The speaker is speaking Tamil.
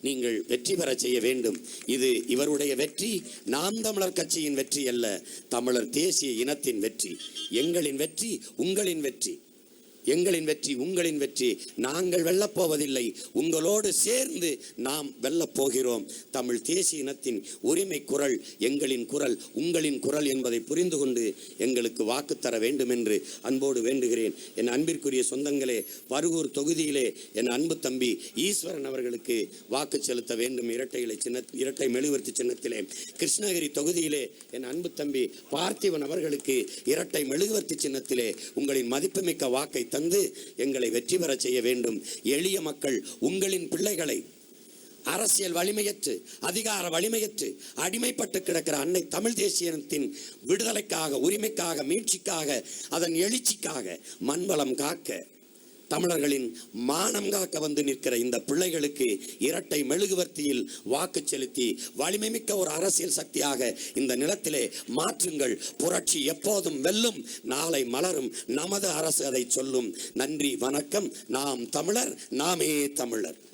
நீங்கள் வெற்றி பெற செய்ய வேண்டும். இது இவருடைய வெற்றி. நாம் தமிழர் கட்சியின் வெற்றி அல்ல தமிழர் தேசிய இனத்தின் வெற்றி. எங்களின் வெற்றி உங்களின் வெற்றி. எங்களின் வெற்றி உங்களின் வெற்றி. நாங்கள் வெல்லப்போவதில்லை. உங்களோடு சேர்ந்து நாம் வெல்லப் போகிறோம் தமிழ் தேசிய இனத்தின் உரிமை குரல் எங்களின் குரல் உங்களின் குரல் என்பதை புரிந்து கொண்டு எங்களுக்கு வாக்கு தர வேண்டும் என்று அன்போடு வேண்டுகிறேன். என் அன்பிற்குரிய சொந்தங்களே பருகூர் தொகுதியிலே என் அன்பு தம்பி ஈஸ்வரன் அவர்களுக்கு வாக்கு செலுத்த வேண்டும். இரட்டை இலை சின்ன இரட்டை மெழுகுவர்த்தி சின்னத்திலே. கிருஷ்ணகிரி தொகுதியிலே என் அன்பு தம்பி பார்த்திவன் அவர்களுக்கு இரட்டை மெழுகுவர்த்தி சின்னத்திலே உங்களின் மதிப்புமிக்க வாக்கை தந்து எங்களை வெற்றி பெற செய்ய வேண்டும். எளிய மக்கள் உங்களின் பிள்ளைகளை அரசியல் வலிமையற்று அதிகார வலிமையற்று அடிமைப்பட்டு கிடக்கிற அன்னை தமிழ் தேசியத்தின் விடுதலைக்காக உரிமைக்காக மீட்சிக்காக அதன் எழுச்சிக்காக மண்வளம் காக்க தமிழர்களின் மானம் காக்க வந்து நிற்கிற இந்த பிள்ளைகளுக்கு இரட்டை மெழுகுவர்த்தியில் வாக்கு செலுத்தி வலிமை மிக்க ஒரு அரசியல் சக்தியாக இந்த நிலத்திலே மாற்றுங்கள். புரட்சி எப்போதும் வெல்லும். நாளை மலரும். நமது அரசு அதை சொல்லும். நன்றி வணக்கம். நாம் தமிழர் நாமே தமிழர்.